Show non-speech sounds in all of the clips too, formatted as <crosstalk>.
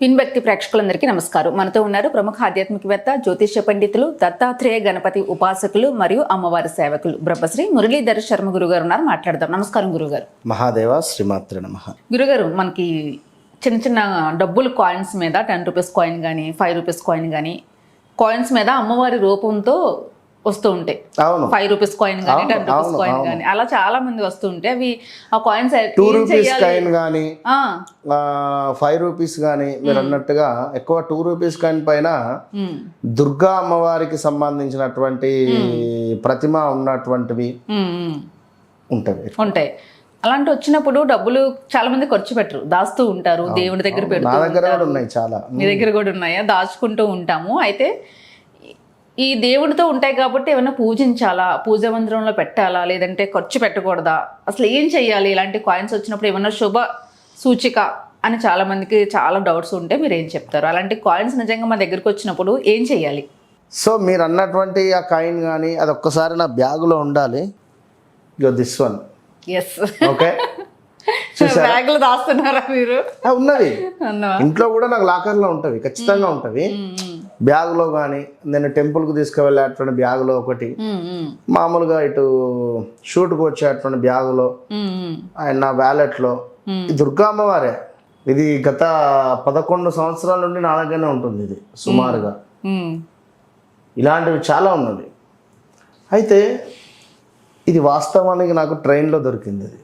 Pin వ్యక్తి ప్రేక్షకులందరికీ నమస్కారం. మనతో ఉన్నారు ప్రముఖ ఆధ్యాత్మికవేత్త జ్యోతిష్య పండితులు దత్తాత్రేయ గణపతి ఉపాసకులు మరియు అమ్మవారి సేవకులు బ్రహ్మశ్రీ మురళీధర శర్మ గురుగారు ఉన్నారు. మాట్లాడదాం. నమస్కారం గురుగారు. మహాదేవ శ్రీమాత్ర నమ. గురుగారు మనకి చిన్న చిన్న డబ్బులు కాయిన్స్ మీద టెన్ రూపీస్ కాయిన్ కానీ ఫైవ్ రూపీస్ కాయిన్ కానీ కాయిన్స్ మీద అమ్మవారి రూపంతో వస్తూ ఉంటాయి. అవును. ఫైవ్ రూపీస్ కాయిన్ కానీ టెన్ రూపీస్ కాయిన్. కానీ అలా చాలా మంది వస్తూ ఉంటే అవి ఆ కాయిన్స్ టూ రూపీస్ కాయిన్ కానీ ఫైవ్ రూపీస్ కానీ మీరు అన్నట్టుగా ఎక్కువ టూ రూపీస్ కాయిన్ పైన ఉమ్, దుర్గా అమ్మవారికి సంబంధించినటువంటి ప్రతిమ ఉన్నటువంటివి. ఉంటవి ఉంటాయి. అలాంటి వచ్చినప్పుడు డబ్బులు చాలా మంది ఖర్చు పెట్టరు. దాస్తూ ఉంటారు దేవుడి దగ్గర నా పెడుతూ దగ్గర కూడా ఉన్నాయి చాలా. మీ దగ్గర కూడా ఉన్నాయా? దాచుకుంటూ ఉంటాము. అయితే ఈ దేవుడితో ఉంటాయి కాబట్టి ఏమైనా పూజించాలా? పూజ మందిరంలో పెట్టాలా? లేదంటే ఖర్చు పెట్టకూడదా? అసలు ఏం చెయ్యాలి? ఇలాంటి కాయిన్స్ వచ్చినప్పుడు ఏమైనా శుభ సూచిక అని చాలా మందికి చాలా డౌట్స్ ఉంటే మీరు ఏం చెప్తారు? అలాంటి కాయిన్స్ నిజంగా మా దగ్గరికి వచ్చినప్పుడు ఏం చెయ్యాలి? సో మీరు అన్నటువంటి ఆ కాయిన్ కానీ అది ఒక్కసారి నా బ్యాగులో ఉండాలి. ఇగో దిస్ వన్ ఎస్ ఓకే బ్యాగులు దాస్తున్నారా మీరు? ఉన్నది. ఇంట్లో కూడా నాకు లాకర్లో ఉంటవి ఖచ్చితంగా ఉంటవి. బ్యాగులో కానీ నేను టెంపుల్కి తీసుకువెళ్ళేటువంటి బ్యాగులో ఒకటి. మామూలుగా ఇటు షూట్కి వచ్చేటువంటి బ్యాగులో ఆయన నా వ్యాలెట్లో దుర్గా అమ్మవారే ఇది గత పదకొండు సంవత్సరాల నుండి నా దగ్గరనే ఉంటుంది ఇది సుమారుగా. ఇలాంటివి చాలా ఉన్నది అయితే ఇది వాస్తవానికి నాకు ట్రైన్లో దొరికింది ఇది.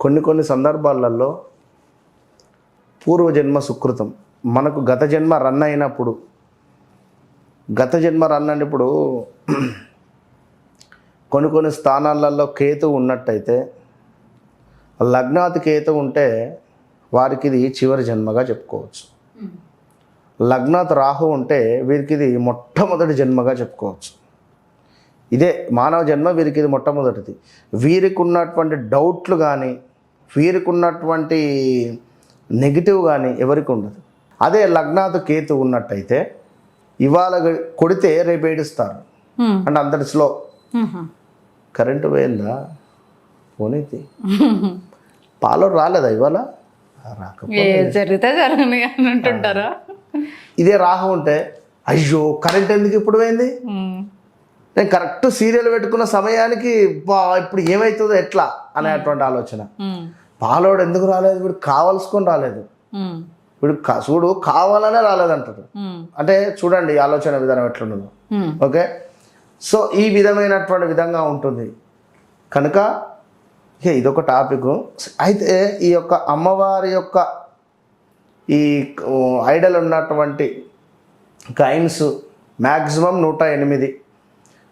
కొన్ని కొన్ని సందర్భాలలో పూర్వజన్మ సుకృతం. మనకు గత జన్మ రన్ అయినప్పుడు గత జన్మ రన్ అయినప్పుడు <clears throat> కొన్ని కొన్ని స్థానాలలో కేతు ఉన్నట్టయితే లగ్నాది కేతు ఉంటే వారికి ఇది చివరి జన్మగా చెప్పుకోవచ్చు. లగ్నాత్ రాహు ఉంటే వీరికి ఇది మొట్టమొదటి జన్మగా చెప్పుకోవచ్చు. ఇదే మానవ జన్మ వీరికి ఇది మొట్టమొదటిది. వీరికి ఉన్నటువంటి డౌట్లు కానీ వీరికి ఉన్నటువంటి నెగిటివ్ కానీ ఎవరికి ఉండదు. అదే లగ్నాత్ కేతు ఉన్నట్టయితే ఇవాళ కొడితే రేపు ఏడుస్తారు. అంటే అంతటి స్లో. కరెంటు పోయిందా? పోనీతి. పాలో రాలేదా ఇవాళ? రాక ఏ జరిగితే జరగని అని అంటుంటారా? ఇదే రాహు ఉంటే అయ్యో కరెంట్ ఎందుకు ఇప్పుడు పోయింది. నేను కరెక్ట్ సీరియల్ పెట్టుకున్న సమయానికి ఇప్పుడు ఏమవుతుందో ఎట్లా అనేటువంటి ఆలోచన. పాలోడు ఎందుకు రాలేదు? వీడు కావలసుకొని రాలేదు. వీడు చూడు కావాలనే రాలేదంటాడు. అంటే చూడండి ఆలోచన విధానం ఎట్లున్నదో ఉమ్. ఓకే? సో ఈ విధమైనటువంటి విధంగా ఉంటుంది. కనుక ఇదొక టాపిక్. అయితే ఈ యొక్క అమ్మవారి యొక్క ఈ ఐడల్ ఉన్నటువంటి కైన్స్ మ్యాక్సిమం నూట ఎనిమిది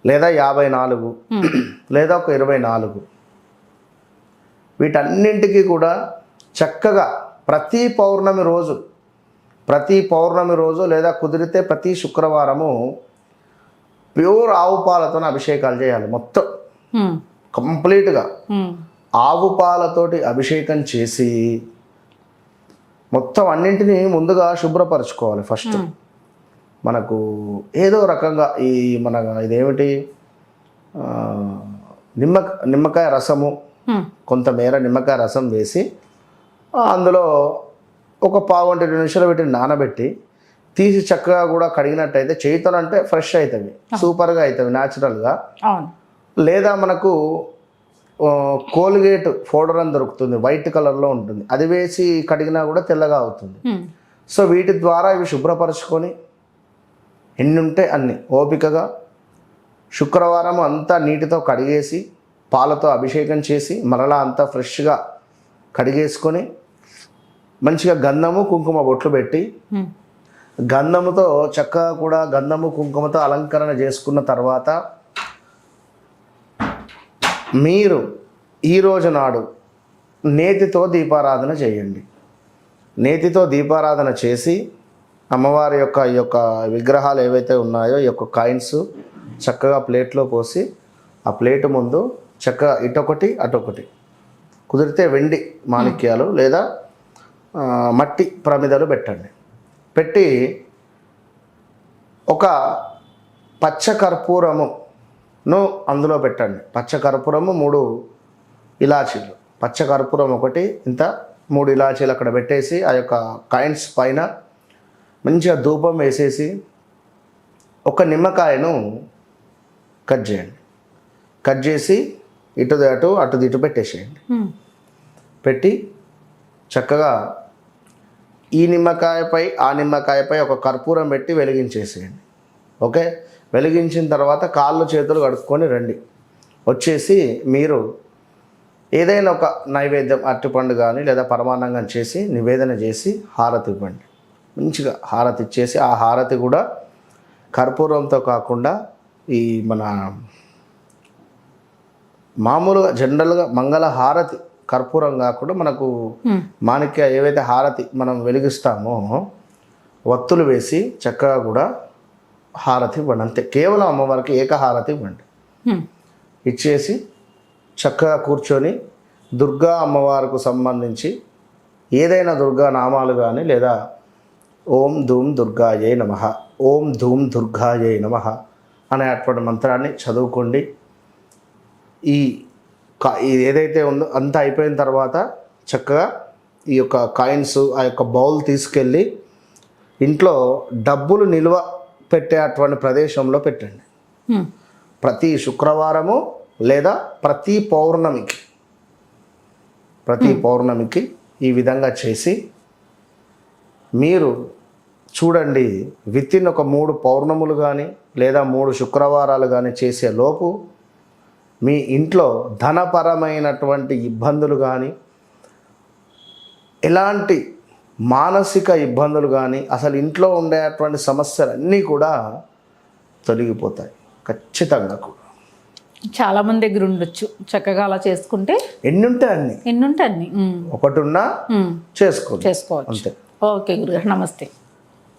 లేదా యాభై నాలుగు లేదా ఒక ఇరవై నాలుగు. వీటన్నింటికి కూడా చక్కగా ప్రతి పౌర్ణమి రోజు ప్రతి పౌర్ణమి రోజు లేదా కుదిరితే ప్రతి శుక్రవారము ప్యూర్ ఆవు పాలతో అభిషేకాలు చేయాలి మొత్తం. కంప్లీట్గా. ఆవు పాలతోటి అభిషేకం చేసి మొత్తం అన్నింటినీ ముందుగా శుభ్రపరచుకోవాలి ఫస్ట్ మనకు ఏదో రకంగా ఈ మన ఇదేమిటి నిమ్మ నిమ్మకాయ రసము. కొంతమేర నిమ్మకాయ రసం వేసి అందులో ఒక పావు గంట రెండు నిమిషాలు పెట్టి నానబెట్టి తీసి చక్కగా కూడా కడిగినట్టయితే చేతులు అంటే ఫ్రెష్ అవుతుంది సూపర్గా అవుతుంది న్యాచురల్గా లేదా మనకు కోల్గేట్ పౌడర్ అని దొరుకుతుంది వైట్ కలర్లో ఉంటుంది. అది వేసి కడిగినా కూడా తెల్లగా అవుతుంది. సో వీటి ద్వారా ఇవి శుభ్రపరచుకొని ఎన్ని ఉంటే అన్ని ఓపికగా శుక్రవారం అంతా నీటితో కడిగేసి పాలతో అభిషేకం చేసి మరలా అంతా ఫ్రెష్గా కడిగేసుకొని మంచిగా గంధము కుంకుమ బొట్లు పెట్టి. గంధముతో చక్కగా కూడా గంధము కుంకుమతో అలంకరణ చేసుకున్న తర్వాత మీరు ఈరోజు నాడు నేతితో దీపారాధన చేయండి నేతితో దీపారాధన చేసి అమ్మవారి యొక్క ఈ యొక్క విగ్రహాలు ఏవైతే ఉన్నాయో ఈ యొక్క కాయిన్స్ చక్కగా ప్లేట్లో పోసి ఆ ప్లేట్ ముందు చక్కగా ఇటొకటి అటొకటి కుదిరితే వెండి మాణిక్యాలు లేదా మట్టి ప్రమిదలు పెట్టండి. పెట్టి ఒక పచ్చ కర్పూరమును అందులో పెట్టండి. పచ్చ కర్పూరము మూడు ఇలాచీలు. పచ్చ కర్పూరం ఒకటి ఇంత మూడు ఇలాచీలు అక్కడ పెట్టేసి ఆ యొక్క కాయిన్స్ పైన మంచిగా ధూపం వేసేసి ఒక నిమ్మకాయను కట్ చేయండి. కట్ చేసి ఇటు అటు అటు ఇటు పెట్టేసేయండి. పెట్టి చక్కగా ఈ నిమ్మకాయపై ఆ నిమ్మకాయపై ఒక కర్పూరం పెట్టి వెలిగించేసేయండి. ఓకే? వెలిగించిన తర్వాత కాళ్ళు చేతులు కడుక్కొని రండి. వచ్చేసి మీరు ఏదైనా ఒక నైవేద్యం అరటిపండు కానీ లేదా పరమాన్నంగా చేసి నివేదన చేసి హారతి ఇవ్వండి. మంచిగా హారతి ఇచ్చేసి ఆ హారతి కూడా కర్పూరంతో కాకుండా ఈ మన మామూలుగా జనరల్గా మంగళ హారతి కర్పూరం కాకుండా మనకు. మాణిక్య ఏవైతే హారతి మనం వెలిగిస్తామో వత్తులు వేసి చక్కగా కూడా హారతి ఇవ్వండి అంతే కేవలం అమ్మవారికి ఏకహారతి ఇవ్వండి. ఇచ్చేసి చక్కగా కూర్చొని దుర్గా అమ్మవారికి సంబంధించి ఏదైనా దుర్గా నామాలు కానీ లేదా ఓం ధూమ్ దుర్గాయే నమ ఓం ధూమ్ దుర్గాయే నమ అనేటువంటి మంత్రాన్ని చదువుకోండి ఈ కా- ఏదైతే ఉందో అంతా అయిపోయిన తర్వాత చక్కగా ఈ యొక్క కాయిన్స్ ఆ యొక్క బౌల్ తీసుకెళ్ళి ఇంట్లో డబ్బులు నిల్వ పెట్టే అటువంటి ప్రదేశంలో పెట్టండి. ప్రతి శుక్రవారము లేదా ప్రతి పౌర్ణమికి ప్రతి పౌర్ణమికి ఈ విధంగా చేసి మీరు చూడండి విత్ ఇన్ ఒక మూడు పౌర్ణములు కానీ లేదా మూడు శుక్రవారాలు కానీ చేసే లోపు మీ ఇంట్లో ధనపరమైనటువంటి ఇబ్బందులు కానీ ఎలాంటి మానసిక ఇబ్బందులు కానీ అసలు ఇంట్లో ఉండేటువంటి సమస్యలన్నీ కూడా తొలగిపోతాయి. ఖచ్చితంగా కూడా. చాలా మంది దగ్గర ఉండొచ్చు. చక్కగా అలా చేసుకుంటే ఎన్ని ఉంటాయి అన్ని. ఎన్ని ఉంటాయి అన్ని. ఒకటి ఉన్నా హ్మ్. చేసుకోండి చేసుకోవచ్చు. అంతే. ఓకే గురుగారు. నమస్తే.